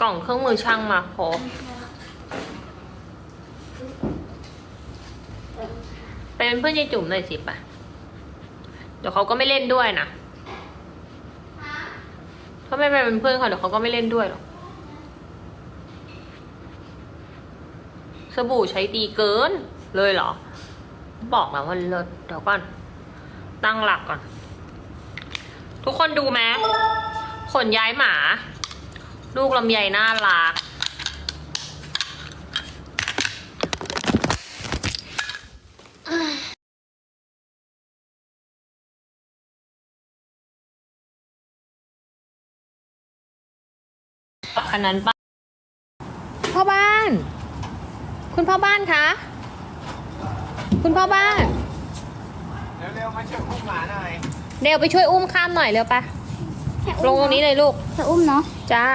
กล่องเครื่องมือช่างมาครบไปเป็นเพื่อนยายจุ๋มหน่อยสิปะเดี๋ยวเขาก็ไม่เล่นด้วยนะถ้าไม่ไปเป็นเพื่อนเขาเดี๋ยวเขาก็ไม่เล่นด้วยหรอก สบู่ใช้ดีเกินเลยเหรอ บอกแล้วว่าเลิศเดี๋ยวก่อน ตั้งหลักก่อน ทุกคนดูไหมขนย้ายหมา ลูกลำไยน่ารัก อันนั้นปะพ่อบ้าน คุณพ่อบ้านคะ คุณพ่อบ้าน เร็วๆ มาช่วยอุ้มหมาหน่อย เดี๋ยวไปช่วยอุ้มข้ามหน่อยเร็วปะ ลงตรงนี้เลยลูก จะอุ้มเนาะ จ้า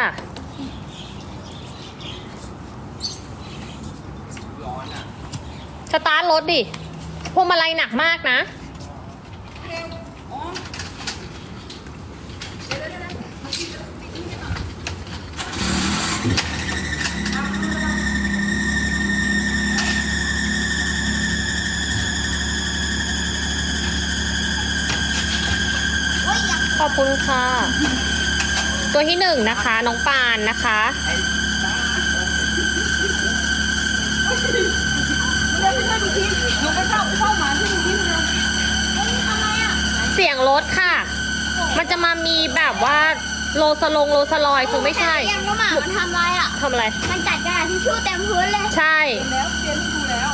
ร้อนอะ สตาร์ทรถดิ พวงมาลัยหนักมากนะ ขอบคุณค่ะ ตัวที่หนึ่งนะคะ น้องปานนะคะ เสียงรถค่ะ มันจะมามีแบบว่าโลสลงโลสลอยคงไม่ใช่ยังน้องหมามันทำอะไรอะทำอะไร มันจัดกระดาษทิชชู่เต็มพื้นเลย ใช่แล้วเตรียมให้ดูแล้ว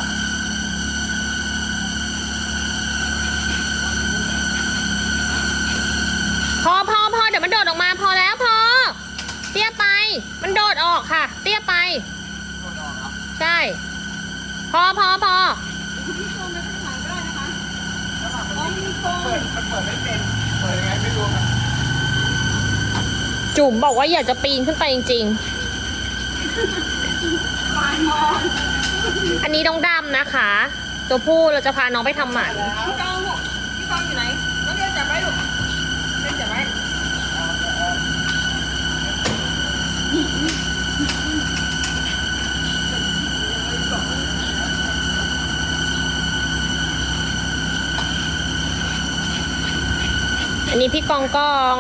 พอพอพอเดี๋ยวมันโดดออกมาพอแล้วพอ เตี้ยไป มันโดดออกค่ะ เตี้ยไป ใช่ พอพอพอเปิดมันเปิดไม่เป็นเปิดยังไงไม่รู้ครับจุ๋มบอกว่าอยากจะปีนขึ้นไปจริงๆ อันนี้น้องดำนะคะ ตัวผู้เราจะพาน้องไปทำหมันพี่กองลูกพี่ พี่กองกอง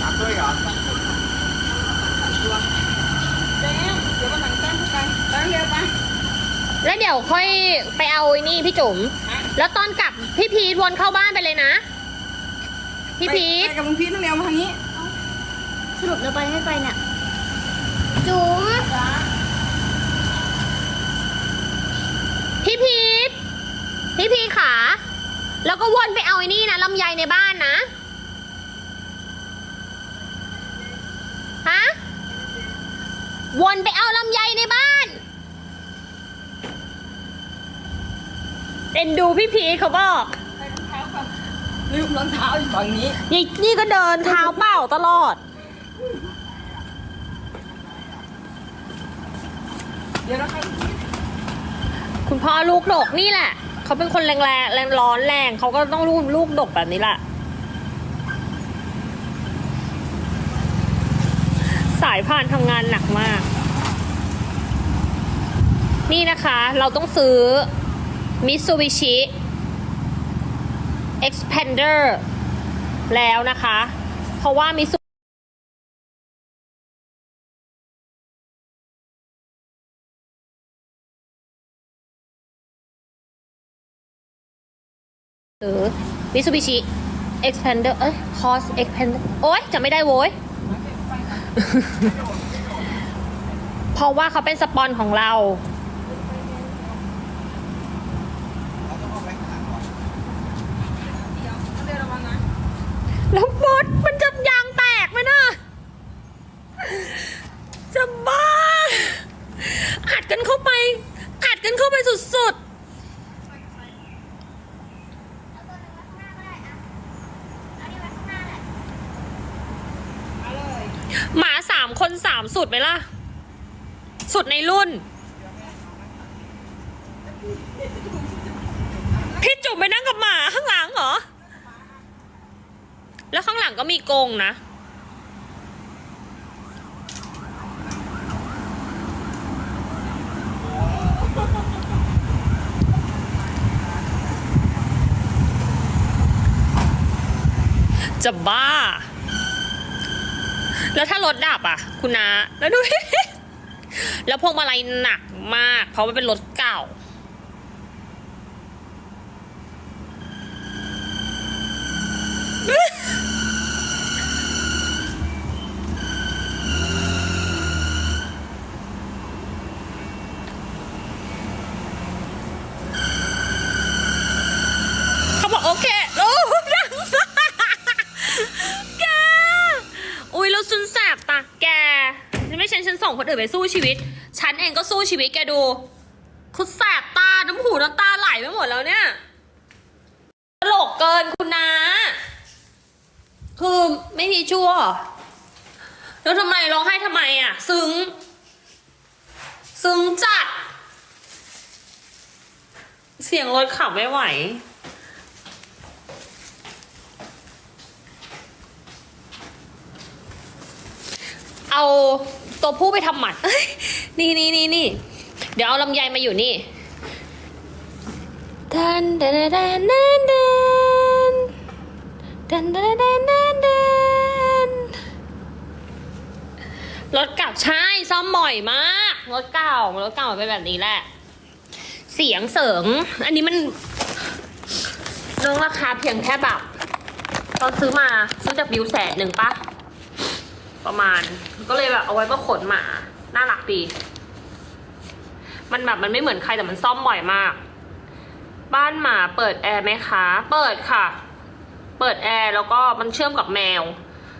ตามด้วยเหรอแต้มเดี๋ยวมาหนังแต้มพูดกันแต้มเร็วไปแล้วเดี๋ยวค่อยไปเอาไอ้นี่พี่จุ๋ม แล้วตอนกลับพี่พีทวนเข้าบ้านไปเลยนะ พี่พีทไปกับลุงพีทต้องเร็วมาทางนี้ สรุปเราไปไม่ไปเนี่ย จุ๋ม พี่พีทพี่พีทขา แล้ว ก็วนไปเอาไอ้นี่นะลำไยในบ้านนะฮะวนไปเอาลำไยในบ้าน เอ็นดูพี่พีทเขาบอกใส่รองเท้าก่อนลืมรองเท้าอยู่ฝั่งนี้ นี่นี่ก็เดินเท้าเปล่าตลอด เดี๋ยวเราให้ลุงพีทคุณพ่อลูกดกนี่แหละ เขาเป็นคนแรงแรงแรงร้อนแรงเขาก็ต้องลูกลูกดกแบบนี้แหละสายพานทำงานหนักมาก นี่นะคะเราต้องซื้อ Mitsubishi Expander แล้วนะคะ เพราะว่ามิสุ หรือ Mitsubishi Expander เอ้ย Cos Expander โอ๊ยจะไม่ได้โว้ย เพราะว่าเขาเป็นสปอนของเรา แล้วบดมันจะยางแตกไหมนะจะบ้า อัดกันเข้าไป อัดกันเข้าไปสุดๆ สุดไหมล่ะ สุดในรุ่น พี่จุ๋มไปนั่งกับหมาข้างหลังเหรอ แล้วข้างหลังก็มีโกงนะ จะบ้า แล้วถ้ารถดับอะ คุณนาแล้วดู แล้วพวงมาลัยหนักมาก เพราะมันเป็นรถเก่าเส่งคนอื่นไปสู้ชีวิต ฉันเองก็สู้ชีวิตแกดู คุณแสบตา น้ำหูน้ำตาไหลไปหมดแล้วเนี่ยตลกเกินคุณนาคือไม่มีชั่ว แล้วทำไมร้องไห้ทำไมอะ ซึ้ง ซึ้งจัด เสียงรถขับไม่ไหวเอา ตัวผู้ไปทำหมันเอ้ยนี่นี่นี่นี่เดี๋ยวเอาลำไยมาอยู่นี่ดันดันดันดันดันดันดันดันดันดันรถเก่าใช่ซ่อมบ่อยมากรถเก่ารถเก่ามันเป็นแบบนี้แหละ เสียงเสริง อันนี้มันน้องราคาเพียงแค่แบบตอนซื้อมาซื้อจากบิวแสนหนึ่งปะ ประมาณ ก็เลยแบบเอาไว้มาขนหมา น่ารักดี มันแบบมันไม่เหมือนใครแต่มันซ่อมบ่อยมาก บ้านหมาเปิดแอร์ไหมคะ เปิดค่ะ เปิดแอร์แล้วก็มันเชื่อมกับแมว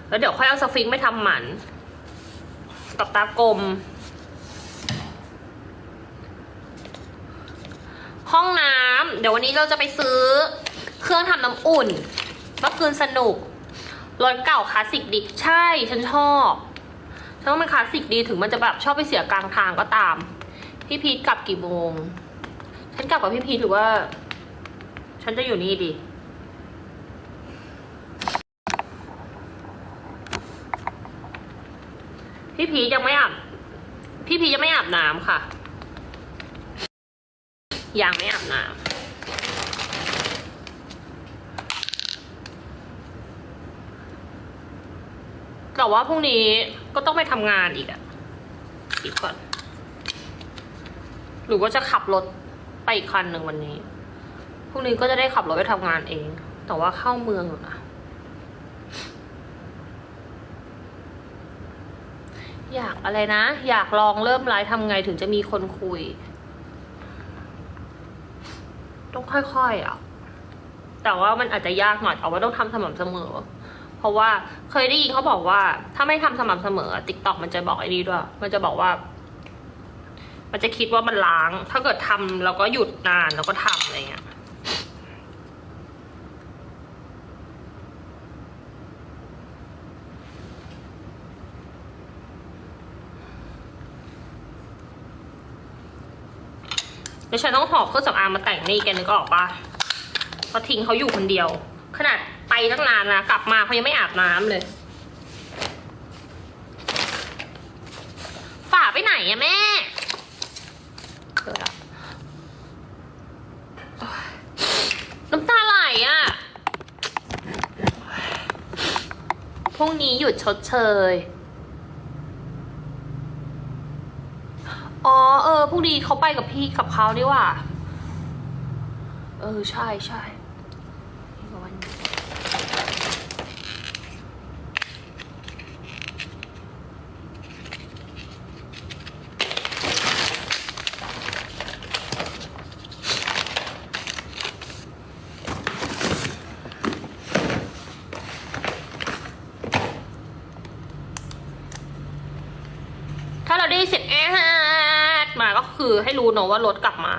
แล้วเดี๋ยวค่อยเอาสฟิงค์ไปทำหมัน กับตากลม ห้องน้ำเดี๋ยววันนี้เราจะไปซื้อเครื่องทำน้ำอุ่นเมื่อคืนสนุก รถเก่าคลาสสิกดีใช่ฉันชอบฉันว่ามันคลาสสิกดีถึงมันจะแบบชอบไปเสียกลางทางก็ตาม พี่พีทกลับกี่โมง ฉันกลับกับพี่พีทหรือว่า ฉันจะอยู่นี่ดีพี่พียังไม่อาบ พี่พียังไม่อาบน้ำค่ะ ยังไม่อาบน้ำ แต่ว่าพรุ่งนี้ก็ต้องไปทำงานอีกอะอีกก่อน หรือว่าจะขับรถไปอีกคันหนึ่งวันนี้ พรุ่งนี้ก็จะได้ขับรถไปทำงานเอง แต่ว่าเข้าเมืองอยู่นะ อยากอะไรนะ อยากลองเริ่มไลฟ์ทำไงถึงจะมีคนคุย ต้องค่อยๆอะ แต่ว่ามันอาจจะยากหน่อยแต่ว่าต้องทำสม่ำเสมอ เพราะว่าเคยได้ยินเขาบอกว่า ถ้าไม่ทำสม่ำเสมอติ๊กต็อกมันจะบอกไอ้นี่ด้วย มันจะบอกว่า มันจะคิดว่ามันล้าง ถ้าเกิดทำแล้วก็หยุดนานแล้วก็ทำอะไรเงี้ยแล้วฉันต้องหอบเครื่องสำอางมาแต่งนี่แกนึกออกปะเพราะทิ้งเขาอยู่คนเดียว ขนาด ตั้งนานนะกลับมาเขายังไม่อาบน้ำเลย ฝาไปไหนอะแม่เกิดน้ำตาไหลอะพรุ่งนี้หยุดชดเชย อ๋อเออพรุ่งนี้เขาไปกับพี่กับเขาดีว่า เออ ใช่ใช่วันนี้งถ้าเราได้ยินเสียงแอดมาก็ คือให้รู้เนอะว่ารถกลับมา